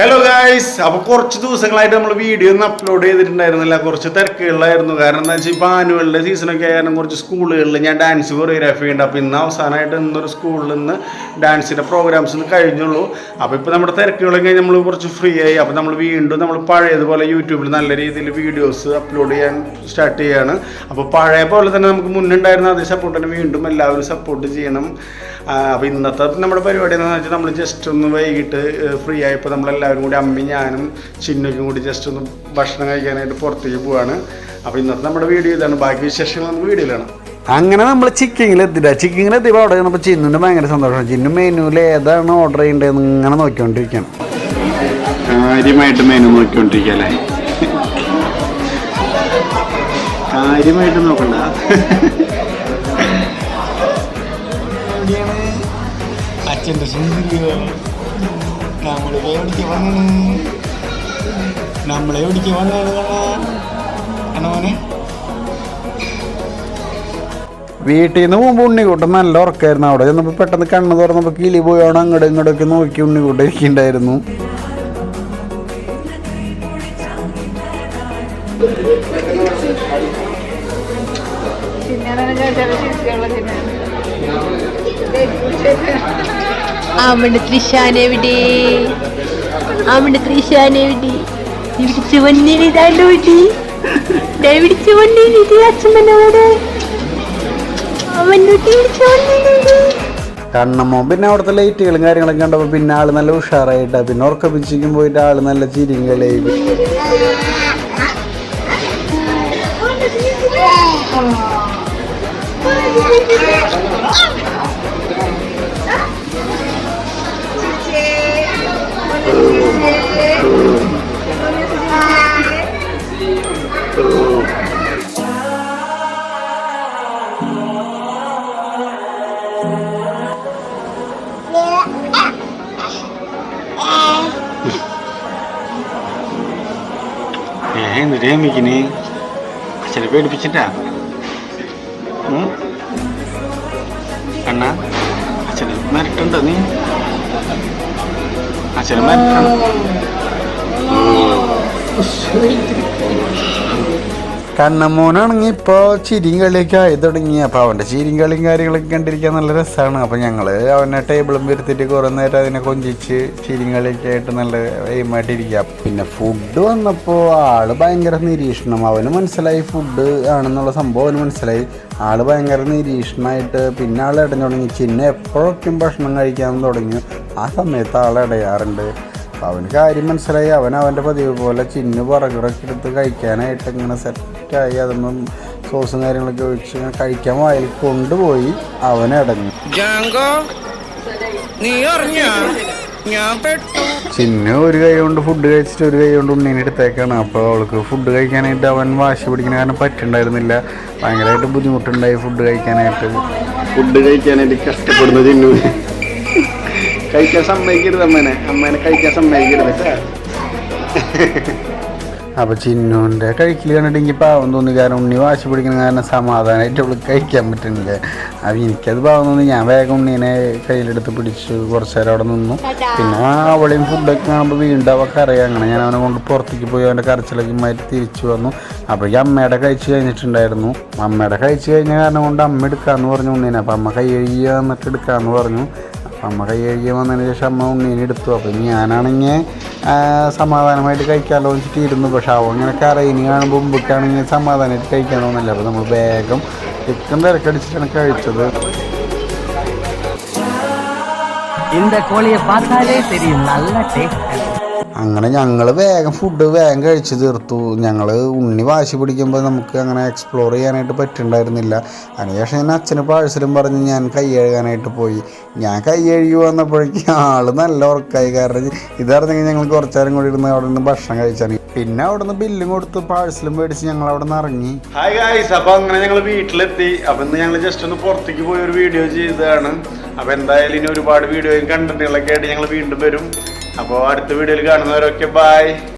Hello guys അപ്പോൾ കുറച്ച് ദിവസങ്ങളായിട്ട് നമ്മൾ വീഡിയോ ഒന്നും അപ്ലോഡ് ചെയ്തിട്ടുണ്ടായിരുന്നില്ല. കുറച്ച് തിരക്കുകളിലായിരുന്നു. കാരണം എന്താ വെച്ചാൽ ഇപ്പോൾ ആനുവലിന്റെ സീസണൊക്കെ ആയാലും കുറച്ച് സ്കൂളുകളിൽ ഞാൻ ഡാൻസ് കൊറിയോഗ്രാഫി ഉണ്ട്. അപ്പോൾ ഇന്ന് അവസാനമായിട്ട് ഇന്നൊരു സ്കൂളിൽ നിന്ന് ഡാൻസിന്റെ പ്രോഗ്രാംസ് ഒന്ന് കഴിഞ്ഞുള്ളൂ. അപ്പോൾ ഇപ്പോൾ നമ്മുടെ തിരക്കുകളൊക്കെ നമ്മൾ കുറച്ച് ഫ്രീ ആയി. അപ്പോൾ നമ്മൾ വീണ്ടും നമ്മൾ പഴയതുപോലെ യൂട്യൂബിൽ നല്ല രീതിയിൽ വീഡിയോസ് അപ്ലോഡ് ചെയ്യാൻ സ്റ്റാർട്ട് ചെയ്യാണ്. അപ്പോൾ പഴയ പോലെ തന്നെ നമുക്ക് മുന്നുണ്ടായിരുന്ന അതേ സപ്പോർട്ട് തന്നെ വീണ്ടും എല്ലാവരും സപ്പോർട്ട് ചെയ്യണം. അപ്പോൾ ഇന്നത്തെ നമ്മുടെ പരിപാടി എന്താണെന്ന് വെച്ചാൽ നമ്മൾ ജസ്റ്റ് ഒന്ന് വൈകിട്ട് ഫ്രീ ആയപ്പോൾ നമ്മളെല്ലാവരും കൂടി അമ്മയും ഞാനും ചിന്നയ്ക്കും കൂടി ജസ്റ്റ് ഒന്ന് ഭക്ഷണം കഴിക്കാനായിട്ട് പുറത്തേക്ക് പോവാണ്. അപ്പോൾ ഇന്നത്തെ നമ്മുടെ വീഡിയോ ഇതാണ്. ബാക്കി വിശേഷങ്ങൾ നമുക്ക് വീഡിയോയിലാണ് അങ്ങനെ നമ്മൾ ചിക്കിങ്ങിൽ എത്തില്ല ചിക്കിങ്ങിൽ എത്തിയപ്പോൾ അവിടെ ചെന്നപ്പോൾ ചിന്നുന്റെ ഭയങ്കര സന്തോഷം ചിന്നു മെനുവിൽ ഏതാണ് ഓർഡർ ചെയ്യേണ്ടതെന്ന് ഇങ്ങനെ നോക്കിക്കൊണ്ടിരിക്കുകയാണ് കാര്യമായിട്ട് മെനു നോക്കിക്കൊണ്ടിരിക്കുക അല്ലേ? കാര്യമായിട്ട് നോക്കണ്ട. അച്ഛന്റെ സുന്ദരിയോ നമ്മളെ എവിടേക്ക് വന്നു നമ്മളെ എവിടേക്ക് വന്നു. മോനെ. വീട്ടിൽ നിന്ന് പോകുമ്പോൾ ഉണ്ണിക്കൂട്ടൻ നല്ല ഉറക്കമായിരുന്നു അവിടെ ചെന്നപ്പോൾ പെട്ടെന്ന് കണ്ണ് തുറന്നപ്പോൾ കിളി പോയോണ അങ്ങോട്ട് ഇങ്ങോട്ടൊക്കെ നോക്കി ഉണ്ണിക്കൂട്ടൻ ഇരിക്കുന്നുണ്ടായിരുന്നു അവന്റെ തൃശാനെവിടെ തൃശാനെവിടെ അച്ഛമ്മനോട്. കണ്ണമ്മോ പിന്നെ അവിടുത്തെ ലൈറ്റുകളും കാര്യങ്ങളൊക്കെ കണ്ടപ്പോൾ പിന്നെ ആൾ നല്ല ഉഷാറായിട്ടാ. പിന്നെ ഉറക്കപ്പിച്ചിരിക്കും പോയിട്ട് ആൾ നല്ല ചിരിങ്ങളായി കളിയായി ഏ എന്നിട്ടേ മിക്കിന് അച്ഛനെ പേടിപ്പിച്ചിട്ടാ? അണ്ണ അച്ഛന് മരട്ടുണ്ടോ നീ? കണ്ണമ്മോനാണെങ്കിൽ ഇപ്പോൾ ചിരിയും കളിയൊക്കെ ആയി തുടങ്ങി അപ്പോൾ അവന്റെ ചിരിയും കളിയും കാര്യങ്ങളൊക്കെ കണ്ടിരിക്കാൻ നല്ല രസമാണ് അപ്പോൾ ഞങ്ങൾ അവനെ ടേബിളും വരുത്തിയിട്ട് കുറേ നേരം അതിനെ കൊഞ്ചിച്ച് ചിരിയും കളിയൊക്കെ ആയിട്ട് നല്ല എയിമായിട്ടിരിക്കുക പിന്നെ ഫുഡ് വന്നപ്പോൾ ആൾ ഭയങ്കര നിരീക്ഷണം. അവന് മനസ്സിലായി ഫുഡ് ആണെന്നുള്ള സംഭവം അവന് മനസ്സിലായി. ആൾ ഭയങ്കര നിരീക്ഷണമായിട്ട് പിന്നെ ആൾ ഇടഞ്ഞു തുടങ്ങി. ചിന്ന എപ്പോഴൊക്കെയും ഭക്ഷണം കഴിക്കാൻ തുടങ്ങി. ആ സമയത്ത് ആൾ ഇടയാറുണ്ട്. അവന് കാര്യം മനസ്സിലായി. അവൻ അവന്റെ പതിവ് പോലെ ചിന്നു പറകിറക്കി എടുത്ത് കഴിക്കാനായിട്ട് ഇങ്ങനെ സെറ്റായി അതൊന്നും സോസും കാര്യങ്ങളൊക്കെ ഒഴിച്ച് ഇങ്ങനെ കഴിക്കാൻ വായിൽ കൊണ്ടുപോയി അവനെ അടങ്ങി ജാങ്കോ നീ ഞാൻ പെട്ടു. ചിന്നു ഒരു കൈ കൊണ്ട് ഫുഡ് കഴിച്ചിട്ട് ഒരു കൈ കൊണ്ട് ഉണ്ണീനെ എടുത്തേക്കാണ്. അപ്പോൾ അവൾക്ക് ഫുഡ് കഴിക്കാനായിട്ട് അവൻ വാശി പിടിക്കുന്ന കാരണം പറ്റുണ്ടായിരുന്നില്ല ഭയങ്കരമായിട്ട് ബുദ്ധിമുട്ടുണ്ടായി ഫുഡ് കഴിക്കാനായിട്ട്. ഫുഡ് കഴിക്കാനായിട്ട് കഷ്ടപ്പെടുന്ന ചിന്നു. കഴിക്കാൻ സമ്മതിക്കരുത് അമ്മേനെ. അമ്മേനെ കഴിക്കാൻ സമ്മതിക്കരുത് അപ്പൊ അപ്പോൾ ചിന്നുവിന്റെ കഴിക്കൽ പാവം തോന്നി കാരണം ഉണ്ണി വാശി പിടിക്കുന്ന കാരണം സമാധാനമായിട്ട് അവൾക്ക് കഴിക്കാൻ പറ്റുന്നില്ല. അപ്പം എനിക്കത് പാവം തോന്നി ഞാൻ വേഗം ഉണ്ണീനെ കയ്യിലെടുത്ത് പിടിച്ചു കുറച്ച് നേരം അവിടെ നിന്നു. പിന്നെ അവളെയും ഫുഡൊക്കെ കാണുമ്പോൾ വീണ്ടും അവൾക്ക് അറിയാം അങ്ങനെ ഞാൻ അവനെ കൊണ്ട് പുറത്തേക്ക് പോയി അവന്റെ കരച്ചിലൊക്കെ മാറ്റി തിരിച്ചു വന്നു. അപ്പോഴേക്കും അമ്മയുടെ കഴിച്ച് കഴിഞ്ഞിട്ടുണ്ടായിരുന്നു. അമ്മയുടെ കഴിച്ച് കഴിഞ്ഞ കാരണം കൊണ്ട് അമ്മ എടുക്കാമെന്ന് പറഞ്ഞു ഉണ്ണീനെ. അപ്പം അമ്മ കൈ കഴുകി വന്നിട്ട് എടുക്കാമെന്ന് പറഞ്ഞു. അമ്മ കൈ കഴുകി വന്നതിന് ശേഷം അമ്മ ഉണ്ണീനെ എടുത്തു അപ്പം ഞാനാണെങ്കിൽ സമാധാനമായിട്ട് കഴിക്കാമല്ലോ വെച്ചിട്ട് ഇരുന്നു പക്ഷെ അവൻ ഇങ്ങനെ കറയിന് കാണുമ്പോൾ മുമ്പൊക്കെയാണെങ്കിൽ സമാധാനമായിട്ട് കഴിക്കാൻ തോന്നില്ല അപ്പോൾ നമ്മൾ വേഗം ചിക്കൻ തിരക്കടിച്ചിട്ടാണ് കഴിച്ചത് இந்த கோழியை பார்த்தாலே தெரியும் நல்ல டேஸ்ட் അങ്ങനെ ഞങ്ങൾ വേഗം ഫുഡ് വേഗം കഴിച്ച് തീർത്തു. ഞങ്ങൾ ഉണ്ണി വാശി പിടിക്കുമ്പോൾ നമുക്ക് അങ്ങനെ എക്സ്പ്ലോർ ചെയ്യാനായിട്ട് പറ്റുന്നുണ്ടായിരുന്നില്ല അതിനുശേഷം ഞാൻ അച്ഛന് പാഴ്സലും പറഞ്ഞ് ഞാൻ കൈ പോയി. ഞാൻ കൈ കഴുകി വന്നപ്പോഴേക്കും ആൾ നല്ല ഉറക്കായി. കാരണം ഇതറിഞ്ഞെങ്കിൽ ഞങ്ങൾ കുറച്ചേരം കൂടി ഇരുന്ന് അവിടെ നിന്ന് ഭക്ഷണം കഴിച്ചാണ്. പിന്നെ അവിടെ നിന്ന് ബില്ലും കൊടുത്ത് പാഴ്സലും മേടിച്ച് ഞങ്ങൾ അവിടെ നിന്ന് ഇറങ്ങി. ഹായ് ഗായ്സ് അപ്പൊ അങ്ങനെ ഞങ്ങൾ വീട്ടിലെത്തി. അപ്പൊ ഇന്ന് ഞങ്ങൾ ജസ്റ്റ് ഒന്ന് പുറത്തേക്ക് പോയി ഒരു വീഡിയോ ചെയ്തതാണ്. അപ്പൊ എന്തായാലും ഇനി ഒരുപാട് വീഡിയോയും കണ്ടന്റുകളൊക്കെ ആയിട്ട് ഞങ്ങൾ വീണ്ടും വരും. അപ്പോൾ അടുത്ത വീഡിയോയിൽ കാണുന്നവരൊക്കെ ബൈ